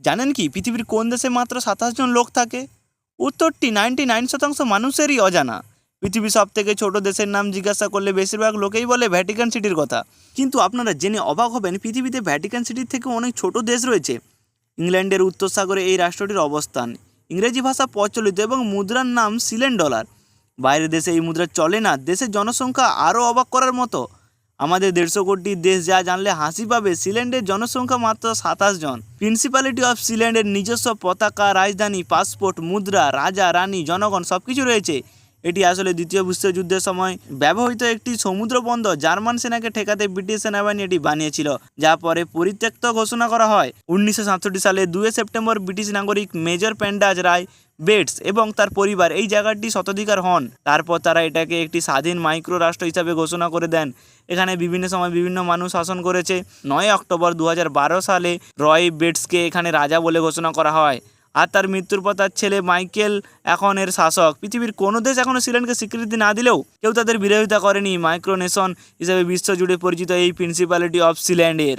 জানেন কি, পৃথিবীর কোন দেশে মাত্র সাতাশ জন লোক থাকে? উত্তরটি নাইনটি নাইন শতাংশ মানুষেরই অজানা। পৃথিবীর সব থেকে ছোটো দেশের নাম জিজ্ঞাসা করলে বেশিরভাগ লোকেই বলে ভ্যাটিকান সিটির কথা। কিন্তু আপনারা জেনে অবাক হবেন, পৃথিবীতে ভ্যাটিকান সিটির থেকে অনেক ছোট দেশ রয়েছে। ইংল্যান্ডের উত্তর সাগরে এই রাষ্ট্রটির অবস্থান। ইংরেজি ভাষা প্রচলিত এবং মুদ্রার নাম সিলেন ডলার। বাইরের দেশে এই মুদ্রা চলে না, দেশের জনসংখ্যা আরও অবাক করার মতো। আমাদের দেড়শো কোটি দেশ যা জানলে হাসি পাবে। সিল্যান্ডের জনসংখ্যা মাত্র সাতাশ জন। প্রিন্সিপালিটি অফ সিল্যান্ডের নিজস্ব পতাকা, রাজধানী পাসপোর্ট মুদ্রা, রাজা, রানী, জনগণ সব কিছু রয়েছে। এটি আসলে দ্বিতীয় বিশ্বযুদ্ধের সময় ব্যবহৃত একটি সমুদ্র বন্দর জার্মান সেনাকে ঠেকাতে ব্রিটিশ সেনাবাহিনী এটি বানিয়েছিল, যা পরে পরিত্যক্ত ঘোষণা করা হয়। উনিশশো সাতষট্টি সালে দুই সেপ্টেম্বর ব্রিটিশ নাগরিক মেজর প্যান্ডাজ রায় বেটস এবং তার পরিবার। এই জায়গাটি শতাধিকার হন। তারপর তারা এটাকে একটি স্বাধীন মাইক্রো রাষ্ট্র হিসাবে ঘোষণা করে দেন। এখানে বিভিন্ন সময় বিভিন্ন মানুষ শাসন করেছে। নয় অক্টোবর দু হাজার বারো সালে রয় বেটসকে এখানে রাজা বলে ঘোষণা করা হয়। আর তার মৃত্যুর পর তার ছেলে মাইকেল এখন এর শাসক। পৃথিবীর কোনো দেশ এখনও সিলেনকে স্বীকৃতি না দিলেও কেউ তাদের বিরোধিতা করেনি। মাইক্রোনেশন হিসেবে বিশ্বজুড়ে পরিচিত এই প্রিন্সিপালিটি অফ সিল্যান্ডের